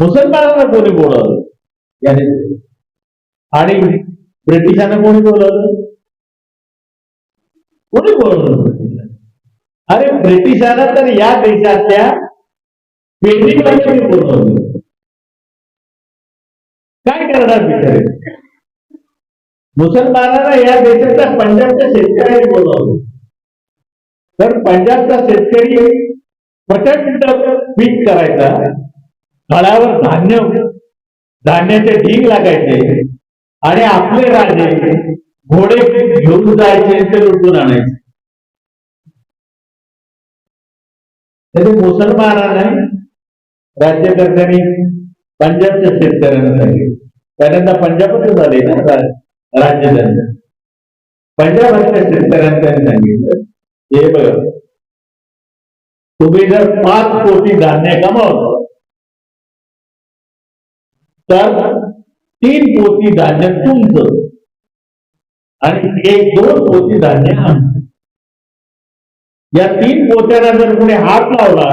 मुसलमानांना कोणी बोलवलं? याने. आणि ब्रिटिशांना कोणी बोलवलं? कोणी बोलवलं अरे ब्रिटिशांना तर या देशातल्या पेंडिंगवाल्यांनी बोलवलं? काय करणार बिचारे? मुसलमानांना या देशातल्या पंजाबच्या शेतकऱ्यांनी बोलवलं. तर पंजाबचा शेतकरी प्रचंड पीक करायचा. फळावर धान्य धान्याचे ढीग लागायचे. आणि आपले राजे घोडे घेऊन जायचे ते लुटून आणायचे. त्याचे मुसलमानांना राज्यकर्त्यांनी पंजाबच्या शेतकऱ्यांना सांगितले. पहिल्यांदा पंजाबच झाले ना राज्य राज्यधन पंजाबातल्या शेतकऱ्यांना त्यांनी सांगितलं हे बघ तुम्ही जर पाच कोटी धान्य कमावलं तर तीन पोती धान्य तुमचं. आणि एक दोन पोती धान्य आमचं. या तीन पोत्याला जर कोणी हात लावला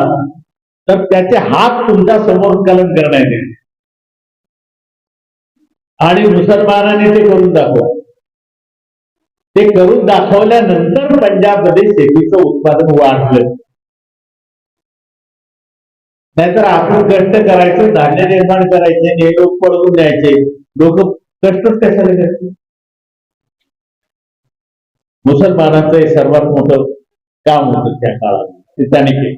तर त्याचे हात तुमच्यासमोर कलन करण्यात येईल आणि मुसलमानाने ते करून दाखव. ते करून दाखवल्यानंतर पंजाबमध्ये शेतीचं उत्पादन वाढलं. नाहीतर आपण कष्ट करायचं धान्य निर्माण करायचे हे लोक पळवून द्यायचे लोक कष्टच कशाला करते मुसलमानाचं हे सर्वात मोठं काम होतं त्या काळात. ते त्याने केलं.